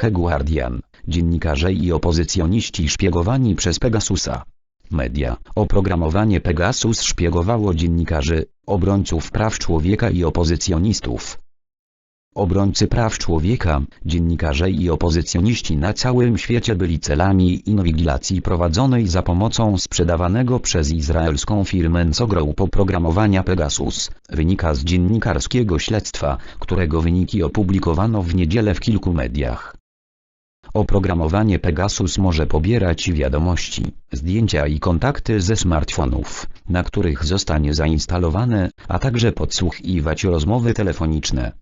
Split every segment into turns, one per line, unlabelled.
The Guardian, dziennikarze i opozycjoniści szpiegowani przez Pegasusa. Media, oprogramowanie Pegasus szpiegowało dziennikarzy, obrońców praw człowieka i opozycjonistów. Obrońcy praw człowieka, dziennikarze i opozycjoniści na całym świecie byli celami inwigilacji prowadzonej za pomocą sprzedawanego przez izraelską firmę Ncogroup oprogramowania Pegasus, wynika z dziennikarskiego śledztwa, którego wyniki opublikowano w niedzielę w kilku mediach. Oprogramowanie Pegasus może pobierać wiadomości, zdjęcia i kontakty ze smartfonów, na których zostanie zainstalowane, a także podsłuchiwać rozmowy telefoniczne.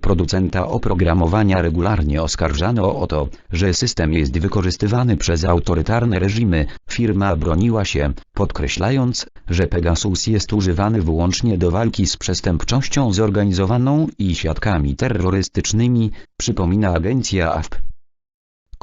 Producenta oprogramowania regularnie oskarżano o to, że system jest wykorzystywany przez autorytarne reżimy. Firma broniła się, podkreślając, że Pegasus jest używany wyłącznie do walki z przestępczością zorganizowaną i świadkami terrorystycznymi, przypomina agencja AFP.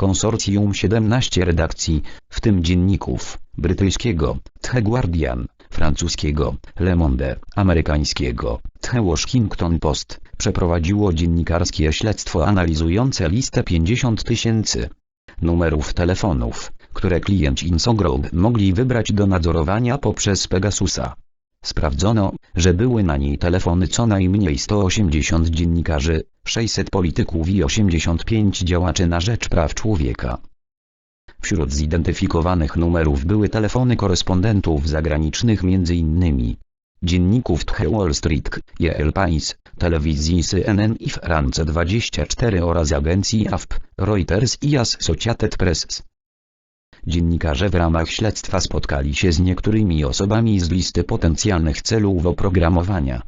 Konsorcjum 17 redakcji, w tym dzienników, brytyjskiego, The Guardian, francuskiego, Le Monde, amerykańskiego, The Washington Post, przeprowadziło dziennikarskie śledztwo analizujące listę 50 tysięcy numerów telefonów, które klienci Insogroup mogli wybrać do nadzorowania poprzez Pegasusa. Sprawdzono, że były na niej telefony co najmniej 180 dziennikarzy, 600 polityków i 85 działaczy na rzecz praw człowieka. Wśród zidentyfikowanych numerów były telefony korespondentów zagranicznych m.in. dzienników The Wall Street, El Pais, telewizji CNN i France 24 oraz agencji AFP, Reuters i Associated Press. Dziennikarze w ramach śledztwa spotkali się z niektórymi osobami z listy potencjalnych celów oprogramowania.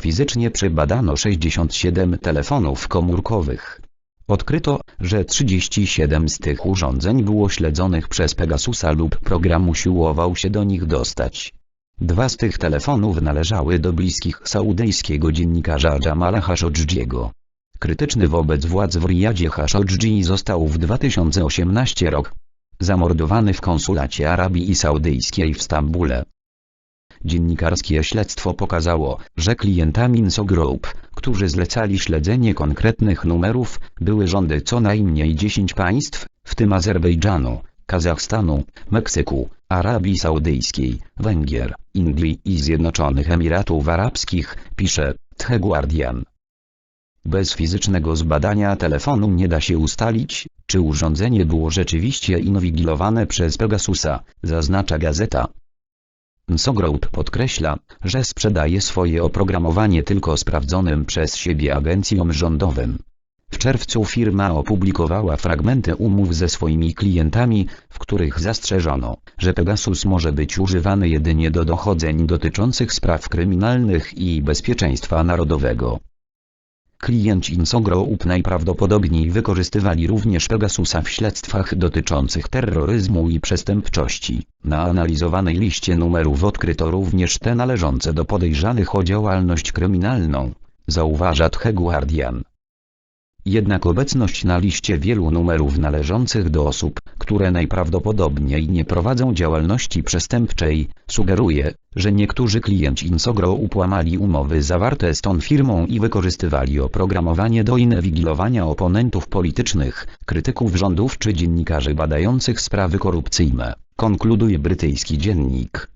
Fizycznie przebadano 67 telefonów komórkowych. Odkryto, że 37 z tych urządzeń było śledzonych przez Pegasusa lub program usiłował się do nich dostać. Dwa z tych telefonów należały do bliskich saudyjskiego dziennikarza Jamala Khashoggiego. Krytyczny wobec władz w Riyadzie Khashoggi został w 2018 rok zamordowany w konsulacie Arabii Saudyjskiej w Stambule. Dziennikarskie śledztwo pokazało, że klientami Inso Group, którzy zlecali śledzenie konkretnych numerów, były rządy co najmniej 10 państw, w tym Azerbejdżanu, Kazachstanu, Meksyku, Arabii Saudyjskiej, Węgier, Indii i Zjednoczonych Emiratów Arabskich, pisze The Guardian. Bez fizycznego zbadania telefonu nie da się ustalić, czy urządzenie było rzeczywiście inwigilowane przez Pegasusa, zaznacza gazeta. Nsogroup podkreśla, że sprzedaje swoje oprogramowanie tylko sprawdzonym przez siebie agencjom rządowym. W czerwcu firma opublikowała fragmenty umów ze swoimi klientami, w których zastrzeżono, że Pegasus może być używany jedynie do dochodzeń dotyczących spraw kryminalnych i bezpieczeństwa narodowego. Klienci Insogroup najprawdopodobniej wykorzystywali również Pegasusa w śledztwach dotyczących terroryzmu i przestępczości. Na analizowanej liście numerów odkryto również te należące do podejrzanych o działalność kryminalną, zauważa The Guardian. Jednak obecność na liście wielu numerów należących do osób, które najprawdopodobniej nie prowadzą działalności przestępczej, sugeruje, że niektórzy klienci Insogro upłamali umowy zawarte z tą firmą i wykorzystywali oprogramowanie do inwigilowania oponentów politycznych, krytyków rządów czy dziennikarzy badających sprawy korupcyjne, konkluduje brytyjski dziennik.